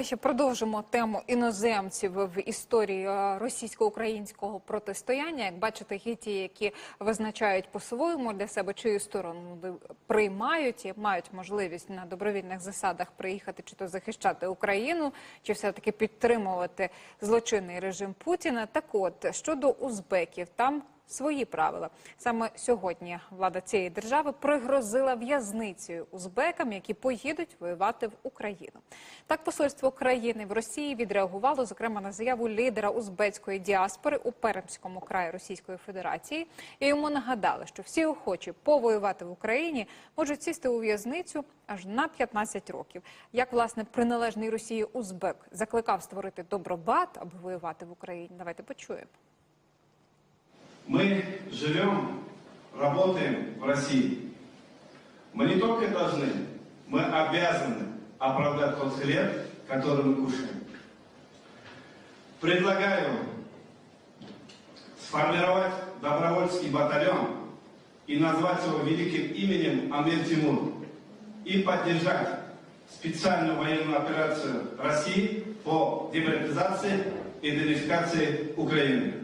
Ще продовжимо тему іноземців в історії е, російсько-українського протистояння. Як бачите, є ті, які визначають по-своєму для себе чию сторону приймають і мають можливість на добровільних засадах приїхати чи то захищати Україну, чи все таки підтримувати злочинний режим Путіна. Так от щодо узбеків, там свої правила. Саме сьогодні влада цієї держави пригрозила в'язницею узбекам, які поїдуть воювати в Україну. Так посольство країни в Росії відреагувало зокрема на заяву лідера узбецької діаспори у Пермському краї Російської Федерації. І йому нагадали, що всі охочі повоювати в Україні можуть сісти у в'язницю аж на 15 років. Як власне приналежний Росії узбек закликав створити добробат, аби воювати в Україні? Давайте почуємо. Мы живем, работаем в России. Мы не только должны, мы обязаны оправдать тот хлеб, который мы кушаем. Предлагаю сформировать добровольский батальон и назвать его великим именем Амир Тимур и поддержать специальную военную операцию России по демилитаризации и идентификации Украины.